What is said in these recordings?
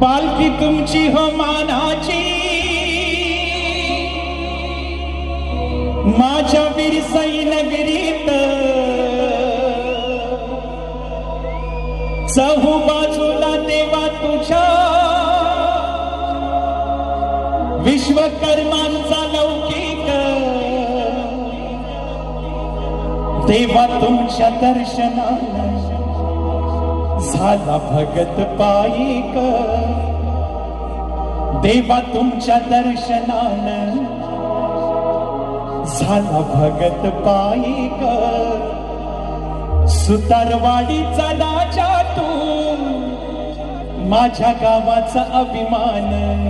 पालखी तुमची हो मानाची. माझ्या बिरसई नगरीत चहू बाजूला देवा तुझ्या. विश्वकर्मांचा लौकिक. देवा तुमच्या दर्शनाला. झाला भगत पायिक. देवा तुमच्या दर्शनान झाला भगत पायिक. सुतारवाडीचा राजा तू माझ्या गावाचा अभिमान.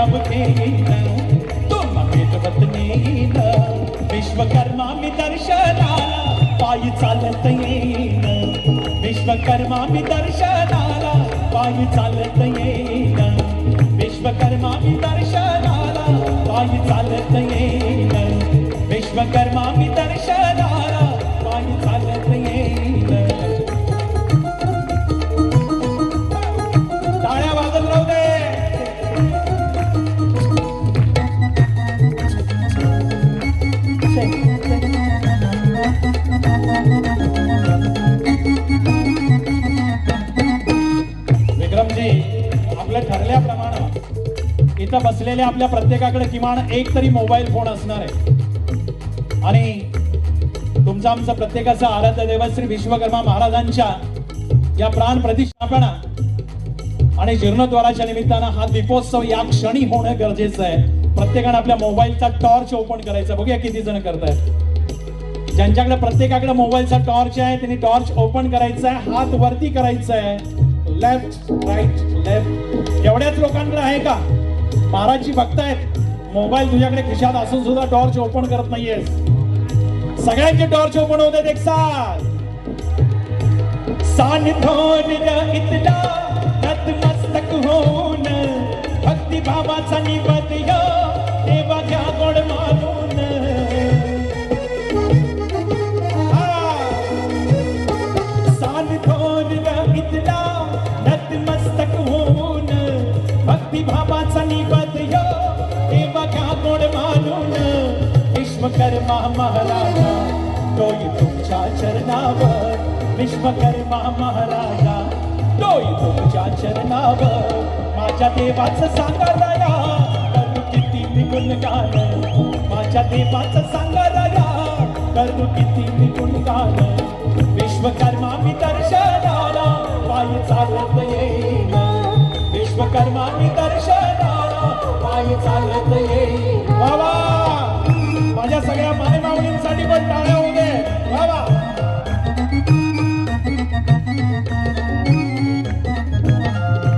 पालखी खांद्यावर येईन तुम्हा वेदवत विश्वकर्मा मी दर्शनाला पायी चालत येईन. विश्वकर्मा मी दर्शनाला पायी चालत येईन. विश्वकर्मा मी दर्शनाला पायी चालत येईन. विश्वकर्मा इथं बसलेल्या आपल्या प्रत्येकाकडे किमान एक तरी मोबाईल फोन असणार आहे. आणि तुमचं आमचं प्रत्येकाचं आराध्य देव श्री विश्वकर्मा महाराजांच्या या प्राण प्रतिष्ठापना आणि जीर्णोद्वाराच्या निमित्तानं हा दीपोत्सव या क्षणी होणं गरजेचं आहे. प्रत्येकानं आपल्या मोबाईलचा टॉर्च ओपन करायचा. बघूया किती जण करतायत. ज्यांच्याकडे प्रत्येकाकडे मोबाईलचा टॉर्च आहे त्यांनी टॉर्च ओपन करायचा आहे हात वरती करायचा आहे. लेफ्ट राईट लेफ्ट एवढ्याच लोकांकडे आहे का? महाराजची भक्त आहेत. मोबाईल तुझ्याकडे खिशात असून सुद्धा टॉर्च ओपन करत नाहीयेस सगळ्यांचे टॉर्च ओपन होते एक साथ. नतमस्तक होऊन भक्ती भावाचा निवत देवा घ्या गोड मारून विश्वकर्मा महाराजा डोई तुमच्या चरणावर. विश्वकर्मा महाराजा डोई तुमच्या चरणावर. माझ्या देवाचं सांगायला करू किती निगुण गाण माझ्या देवाचं राया करू किती निगुण गाण विश्वकर्मा मी दर्शनाला पायी चालत येईन. विश्वकर्मा मी दर्शनाला पायी चालत येईन माझ्या सगळ्या मायमावळींसाठी पण टाळ्या होऊ दे. बाबा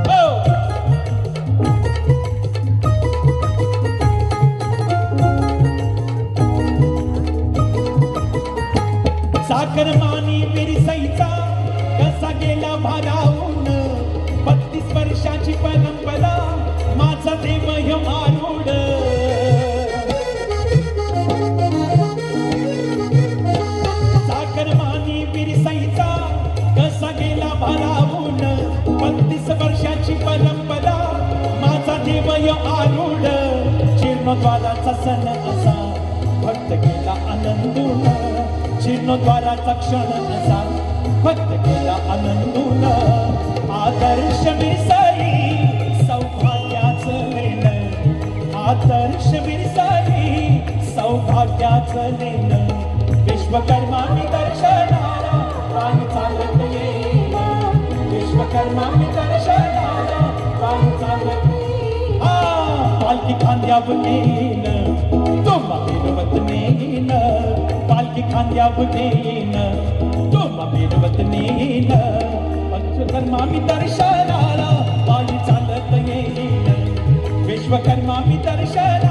हो. साखर मानी बिरसईचा कसा गेला भारावून? बत्तीस वर्षाची परंपरा माझा देव ह्यो आरूढ साखर मानी कसा गेला भारावून बत्तीस वर्षाची परंपरा. माझा देव ह्यो आरूढ. जीर्णोद्वाराचा सण असा. भक्त गेला आनंदून जीर्णोद्वाराचा क्षण असा. भक्त गेला आनंदून आदर्श मिरसाई सौभाग्याचं लेण आदर्श मिरसाई सौभाग्याचं लेण पालखी खांद्यावर तो तुम्हा मिरवत नेईन. पालखी खांद्यावर येईन तो मिरवत नेईन. विश्वकर्मा मी दर्शनाला पायी चालत येईन विश्वकर्मा मी दर्शन